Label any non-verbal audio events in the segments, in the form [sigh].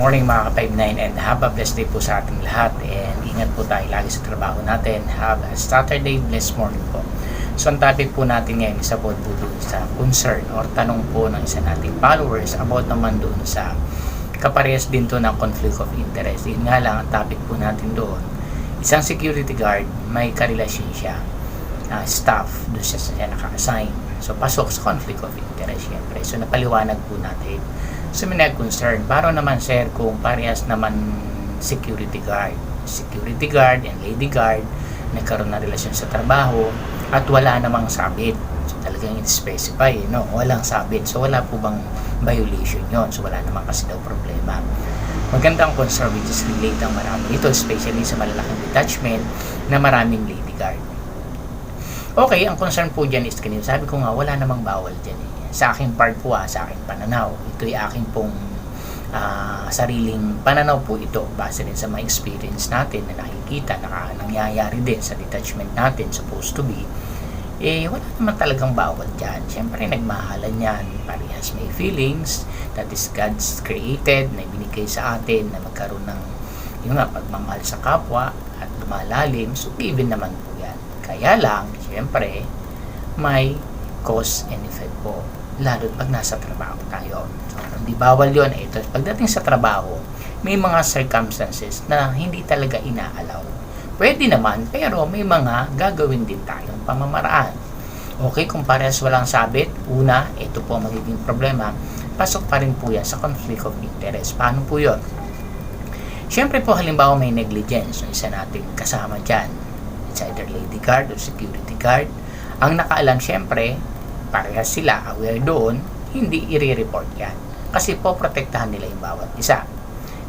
morning mga ka-59 and have a blessed day po sa ating lahat and ingat po tayo lagi sa trabaho natin. Have a Saturday blessed morning po. So ang topic po natin ngayon isa po doon sa concern or tanong po ng isa nating followers about naman doon sa kaparehas din to ng conflict of interest. Yun nga lang ang topic po natin doon. Isang security guard may karelasyon siya uh, staff doon siya siya naka-assign. So pasok sa conflict of interest syempre. So napaliwanag po natin So may nag-concern. Para naman sir kung parehas naman security guard. Security guard and lady guard nagkaroon ng relasyon sa trabaho at wala namang sabit. So talagang specify, no? Walang sabit. So wala po bang violation yon So wala naman kasi daw problema. Magandang concern which is relate ang marami ito, especially sa malalaking detachment na maraming lady guard. Okay, ang concern po dyan is kanina, sabi ko nga, wala namang bawal dyan eh sa aking part po ha, sa aking pananaw. Ito'y aking pong uh, sariling pananaw po ito base rin sa mga experience natin na nakikita, na nangyayari din sa detachment natin supposed to be eh wala naman talagang bawal dyan. Siyempre, nagmahalan yan. Parehas may feelings that is God's created na binigay sa atin na magkaroon ng yung nga, pagmamahal sa kapwa at lumalalim. So, given naman po yan. Kaya lang, siyempre, may cause and effect po lalo pag nasa trabaho tayo. So, hindi bawal eh. Ito, pagdating sa trabaho, may mga circumstances na hindi talaga inaalaw. Pwede naman, pero may mga gagawin din tayong pamamaraan. Okay, kung parehas walang sabit, una, ito po magiging problema, pasok pa rin po yan sa conflict of interest. Paano po yon? Siyempre po, halimbawa may negligence, isa nating kasama dyan. It's either lady guard or security guard. Ang nakaalam, siyempre, parehas sila aware doon, hindi i-report yan. Kasi po protektahan nila yung bawat isa.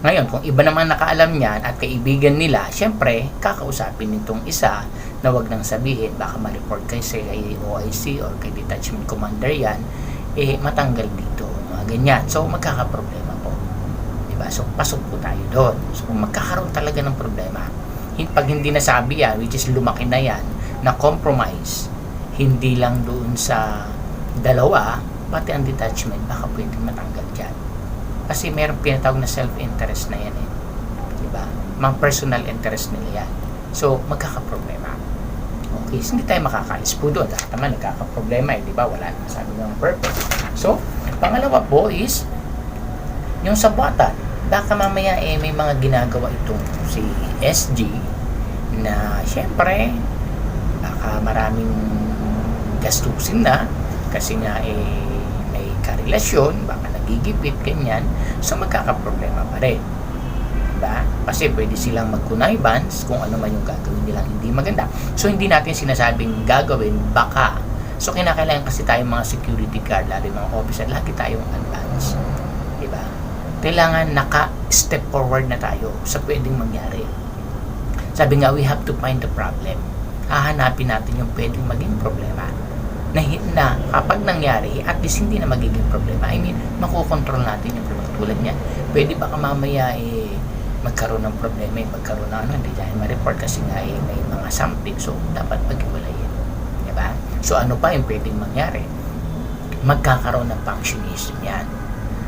Ngayon, kung iba naman nakaalam niyan at kaibigan nila, syempre, kakausapin nitong isa na wag nang sabihin, baka ma-report kay sa OIC or kay detachment commander yan, eh, matanggal dito, mga ganyan. So, magkakaproblema po. Diba? So, pasok po tayo doon. So, kung magkakaroon talaga ng problema, pag hindi nasabi yan, which is lumaki na yan, na compromise, hindi lang doon sa dalawa, pati ang detachment, baka pwedeng matanggal dyan. Kasi meron pinatawag na self-interest na yan eh. Diba? Mga personal interest nila yan. So, magkakaproblema. Okay, so hindi tayo makakalis po doon. Dapat naman nagkakaproblema eh, di ba? Wala naman sabi ng purpose. So, pangalawa po is, yung sabuatan. Baka mamaya eh, may mga ginagawa itong si SG na syempre, baka maraming gastusin na kasi nga eh may karelasyon, baka nagigipit, ganyan, so magkakaproblema pa rin. Diba? Kasi pwede silang mag-connivance kung ano man yung gagawin nilang hindi maganda. So, hindi natin sinasabing gagawin, baka. So, kinakailangan kasi tayong mga security guard, lalo mga officer, lagi tayong advance. Diba? Kailangan naka-step forward na tayo sa pwedeng mangyari. Sabi nga, we have to find the problem. Hahanapin natin yung pwedeng maging problema na, na kapag nangyari, at least hindi na magiging problema. I mean, makokontrol natin yung problema. Tulad niyan, pwede baka mamaya eh, magkaroon ng problema, eh, magkaroon ng ano, hindi dahil ma-report kasi nga eh, may mga something. So, dapat maghiwalayin. Diba? So, ano pa yung pwedeng mangyari? Magkakaroon ng functionism yan.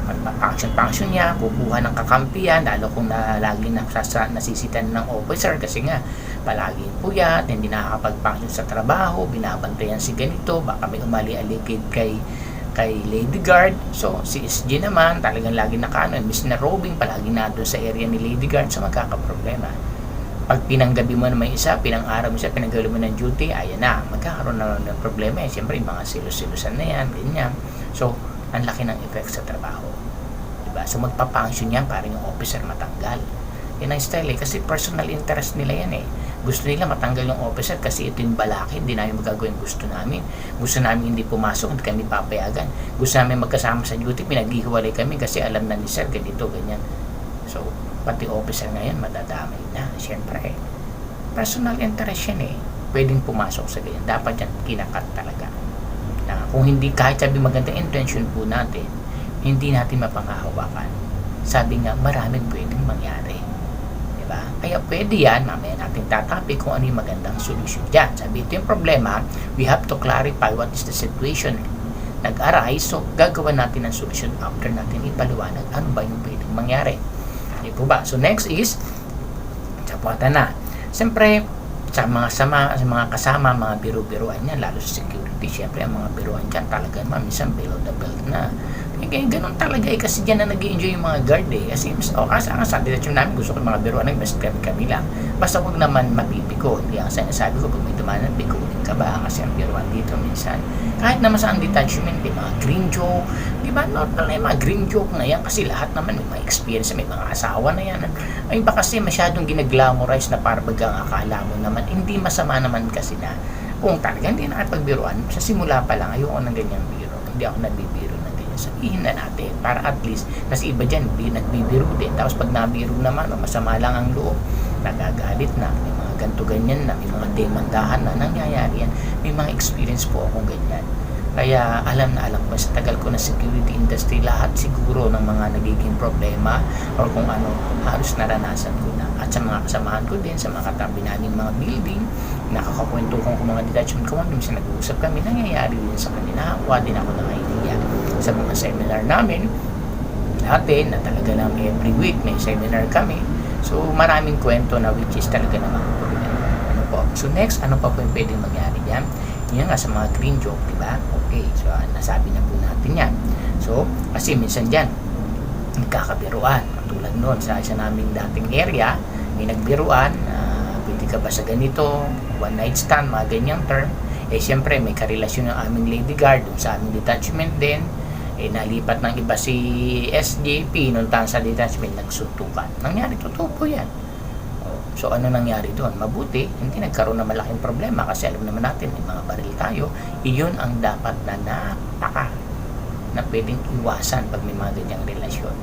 Magpa-function-function niya, kukuha ng kakampi yan, lalo kung na, lagi na, nasisitan ng officer kasi nga palagi puyat, hindi nakakapag-function sa trabaho, binabantayan si ganito, baka may umali-aligid kay kay Lady Guard. So, si SG naman, talagang lagi nakaano, imbis na robing, palagi na doon sa area ni Lady Guard, so magkakaproblema. Pag pinanggabi mo naman isa, pinang-araw mo siya, pinanggabi mo ng duty, ayan na, magkakaroon na ng problema. Eh. Siyempre, yung mga silos-silosan na yan, ganyan. So, ang laki ng effect sa trabaho. Diba? So, magpa-function yan para yung officer matanggal. Yan ang style eh, kasi personal interest nila yan eh gusto nila matanggal yung officer kasi ito yung balaki, hindi namin magagawin gusto namin. Gusto namin hindi pumasok, hindi kami papayagan. Gusto namin magkasama sa duty, pinaghihiwalay kami kasi alam na ni sir, ganito, ganyan. So, pati officer ngayon, madadamay na. Siyempre, personal interest yan eh. Pwedeng pumasok sa ganyan. Dapat yan kinakat talaga. Na kung hindi, kahit sabi magandang intention po natin, hindi natin mapangahawakan. Sabi nga, maraming pwedeng mangyari Diba? Kaya pwede yan, mamaya natin tatapi kung ano yung magandang solusyon dyan. Sabi, ito yung problema, we have to clarify what is the situation nag-arise, so gagawa natin ang solusyon after natin ipaliwanag ano ba yung pwedeng mangyari. Di po ba? So next is, sapuatan na. Siyempre, sa mga sama, sa mga kasama, mga biro-biroan yan, lalo sa security, siyempre ang mga biroan dyan talaga minsan below the belt na. Eh, ganun talaga eh, kasi dyan na nag enjoy yung mga guard eh. Kasi, o kasi ang sa direksyon namin, gusto ko yung mga biroan, nag-best kami kami lang. Basta huwag naman mapipiko. Hindi ang sinasabi ko, pag may dumanan, pikunin ka ba? Kasi ang biroan dito minsan. Kahit naman sa detachment, may mga green joke, di ba? Normal na yung mga green joke na yan kasi lahat naman may mga experience, may mga asawa na yan. Ay ba kasi masyadong ginaglamorize na para bagang akala mo naman, hindi masama naman kasi na kung talaga hindi nakapagbiruan, sa simula pa lang, ayoko ng ganyang biro. Hindi ako nabibiro ng. Sabihin na natin, para at least, kasi iba dyan, di, nagbibiro din. Tapos pag nabiro naman, masama lang ang loob, nagagalit na, may mga ganto ganyan na, may mga demandahan na, nangyayari yan. May mga experience po akong ganyan. Kaya alam na alam ko sa tagal ko na security industry lahat siguro ng mga nagiging problema or kung ano halos naranasan ko na. At sa mga kasamahan ko din sa mga katabi namin mga building, nakakakwento ko kung mga detachment command, minsan nag-uusap kami, nangyayari din sa kanila. Kuha din ako ng idea sa mga seminar namin dati na talaga lang every week may seminar kami. So maraming kwento na which is talaga naman problema. Ano po? So next, ano pa po yung pwedeng mangyari diyan? Yan nga sa mga green joke, di ba? Okay, so ah, nasabi na po natin yan. So, kasi minsan dyan, nagkakabiruan. Tulad noon sa isa naming dating area, may nagbiruan, ah, pwede ka ba sa ganito, one night stand, mga ganyang term. Eh, siyempre, may karelasyon ng aming lady guard, sa aming detachment din. Eh, nalipat ng iba si SJP, nuntahan sa detachment, nagsuntukan. Nangyari, totoo po yan. So ano nangyari doon? Mabuti, hindi nagkaroon ng malaking problema kasi alam naman natin may mga baril tayo. Iyon ang dapat na napaka na pwedeng iwasan pag may mga ganyang relasyon.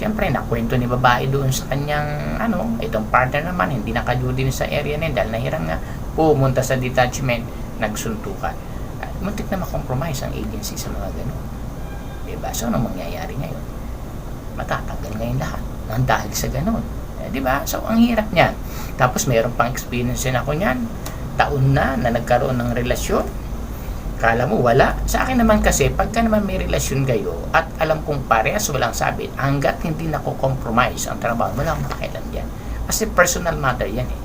Siyempre, nakwento ni babae doon sa kanyang, ano, itong partner naman, hindi nakadyo din sa area na dahil nahirang nga pumunta sa detachment, nagsuntukan. Muntik na makompromise ang agency sa mga ganun. Diba? So, ano mangyayari ngayon? Matatanggal ngayon lahat. Nang dahil sa ganun. Eh, di ba? So, ang hirap niyan. Tapos, mayroon pang experience din ako niyan. Taon na na nagkaroon ng relasyon. Kala mo, wala. Sa akin naman kasi, pagka naman may relasyon kayo at alam kong parehas walang sabit, hanggat hindi nako-compromise ang trabaho, wala akong pakialam dyan. Kasi personal matter yan eh.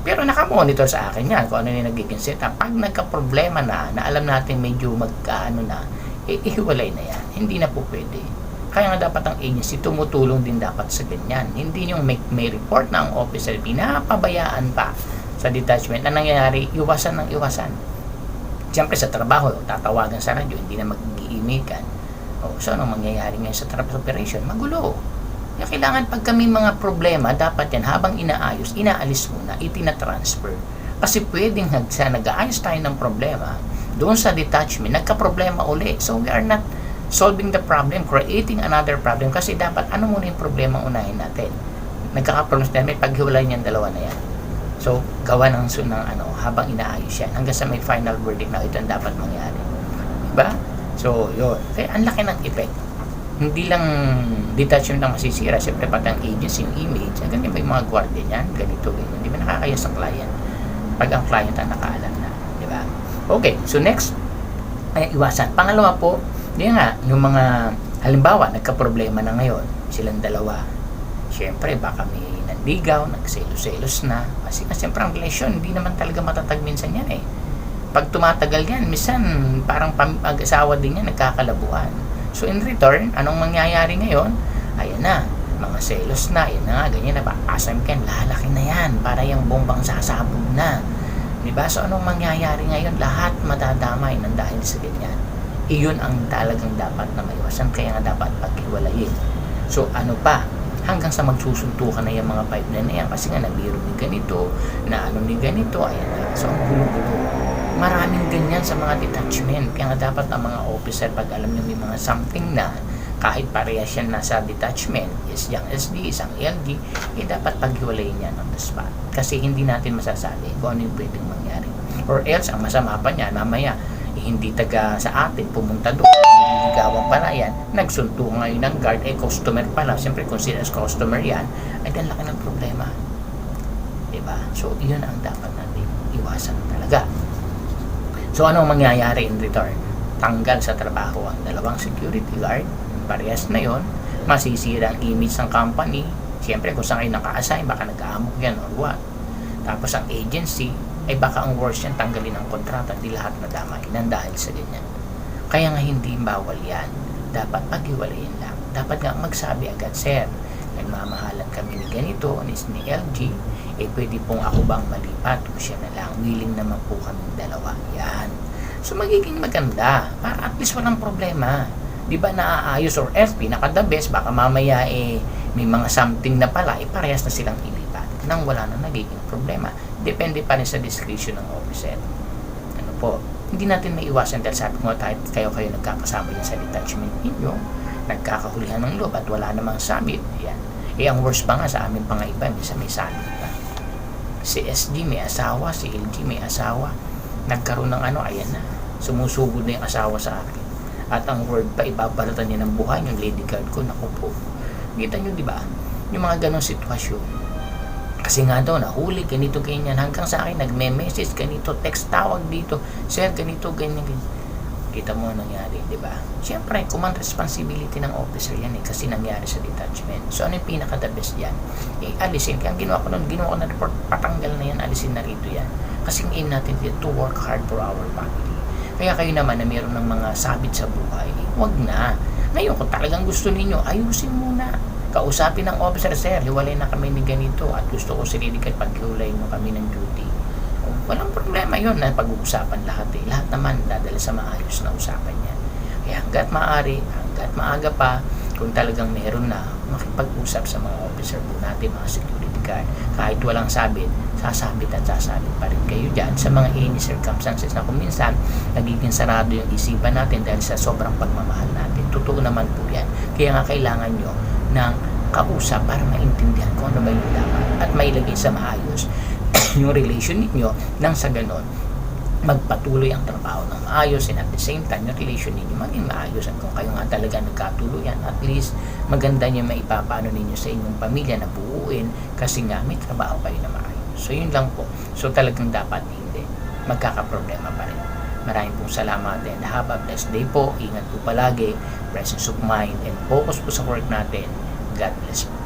Pero nakamonitor sa akin yan kung ano yung nagiging setup. Pag nagka-problema na, na alam natin medyo magkaano na, eh, ihiwalay na yan. Hindi na po pwede. Kaya nga dapat ang agency tumutulong din dapat sa ganyan. Hindi yung may, may report na ang officer pinapabayaan pa sa detachment na nangyayari, iwasan ng iwasan. Siyempre sa trabaho, tatawagan sa radyo, hindi na mag-iimikan. O, so anong mangyayari ngayon sa traffic operation? Magulo. Kaya kailangan pag kami mga problema, dapat yan habang inaayos, inaalis muna, itinatransfer. Kasi pwedeng hagsa, nag-aayos tayo ng problema, doon sa detachment, nagka-problema uli. So we are not solving the problem, creating another problem. Kasi dapat, ano muna yung problema unahin natin? Nagkaka-problems na may paghiwalay niyan dalawa na yan. So, gawa ng, ng ano, habang inaayos yan, hanggang sa may final verdict na ito ang dapat mangyari. Diba? So, yun. Kaya ang laki ng effect. Hindi lang detachment ang masisira. Siyempre, pati ang agency, yung image, hanggang yung may mga guardia niyan, ganito, ganyan. Di ba nakakaya sa client? Pag ang client ang nakaalam ba? Okay, so next, ay iwasan. Pangalawa po, yun nga, yung mga, halimbawa, nagka-problema na ngayon, silang dalawa. Siyempre, baka may nanligaw, nagselos-selos na. Kasi kasi siyempre ang relasyon, hindi naman talaga matatag minsan yan eh. Pag tumatagal yan, minsan parang pag-asawa din yan, nagkakalabuan. So in return, anong mangyayari ngayon? Ayan na, mga selos na, ayan na nga, ganyan na, papasam ka, lalaki na yan, para yung bombang sasabog na. Diba? So anong mangyayari ngayon? Lahat madadamay ng dahil sa ganyan. Iyon ang talagang dapat na maiwasan, kaya nga dapat paghiwalayin. So ano pa? hanggang sa magsusuntukan na yung mga pipeline na yan kasi nga nabiro ni ganito, na ano ni ganito, ayan na. So, ang gulo-gulo. Maraming ganyan sa mga detachment. Kaya nga dapat ang mga officer, pag alam nyo may mga something na, kahit parehas yan nasa detachment, is yung SD, isang LD, eh dapat paghiwalayin yan on the spot. Kasi hindi natin masasabi kung ano yung pwedeng mangyari. Or else, ang masama pa niya, mamaya, eh, hindi taga sa atin pumunta doon ligawan pala yan nagsunto ngayon ng guard eh customer pala. Siyempre kung sila customer yan ay dan laki ng problema. Diba? So yun ang dapat natin iwasan talaga. So anong mangyayari in return? Tanggal sa trabaho ang dalawang security guard parehas na yon masisira ang image ng company Siyempre, kung saan kayo naka-assign, baka nag-aamok yan or what. Tapos ang agency, ay baka ang worst yan, tanggalin ang kontrata, di lahat nadamay ng dahil sa ganyan. Kaya nga hindi bawal yan. Dapat paghiwalayin lang. Dapat nga magsabi agad, Sir, nagmamahalan kami ni ganito, ni, ni LG, eh pwede pong ako bang malipat o siya na lang, willing naman po kami dalawa. Yan. So magiging maganda, para at least walang problema. Di ba naaayos or else, pinaka the best, baka mamaya eh, may mga something na pala, eh parehas na silang ilipat nang wala na nagiging problema. Depende pa rin sa discretion ng officer. Ano po, hindi natin may iwasan dahil sabi ko kahit kayo-kayo nagkakasama yan sa detachment ninyo, nagkakahulihan ng loob at wala namang sabit. Yan. Eh, ang worst pa nga sa amin pa nga iba, minsan may sabit pa. Si SG may asawa, si LG may asawa. Nagkaroon ng ano, ayan na. Sumusugod na yung asawa sa akin. At ang word pa, ibabalatan niya ng buhay, yung lady guard ko, naku po. Kita nyo, di ba? Yung mga ganong sitwasyon. Kasi nga daw, nahuli, ganito, ganyan. Hanggang sa akin, nagme-message, ganito, text, tawag dito. Sir, ganito, ganyan, ganyan. Kita mo ang nangyari, di ba? Siyempre, command responsibility ng officer yan eh, kasi nangyari sa detachment. So, ano yung pinaka-the best yan? Eh, alisin. Kaya ginawa ko nun, ginawa ko na report, patanggal na yan, alisin na rito yan. Kasi aim natin to work hard for our family. Kaya kayo naman na mayroon ng mga sabit sa buhay, wag na. Ngayon, kung talagang gusto ninyo, ayusin muna. Kausapin ng officer, sir, hiwalay na kami ni ganito at gusto ko sililikat paghiwalay mo kami ng duty. O, Walang problema yun na pag-uusapan lahat eh. Lahat naman dadala sa maayos na usapan yan. Kaya hanggat maaari, hanggat maaga pa, kung talagang meron na, makipag-usap sa mga officer po natin, mga security. Kahit walang sabit, sasabit at sasabit pa rin kayo dyan sa mga any circumstances na kung minsan nagiging sarado yung isipan natin dahil sa sobrang pagmamahal natin. Totoo naman po yan. Kaya nga kailangan nyo ng kausap para maintindihan kung ano ba yung dapat at mailagay sa maayos [coughs] yung relation ninyo nang sa ganon magpatuloy ang trabaho ng maayos and at the same time yung relation ninyo maging maayos. At kung kayo nga talaga nagkatuluyan at least maganda nyo maipapano ninyo sa inyong pamilya na buuin kasi nga may trabaho kayo na maayos. So yun lang po. So talagang dapat hindi. Magkakaproblema pa rin. Maraming pong salamat and have a blessed day po. Ingat po palagi. Presence of mind and focus po sa work natin. God bless po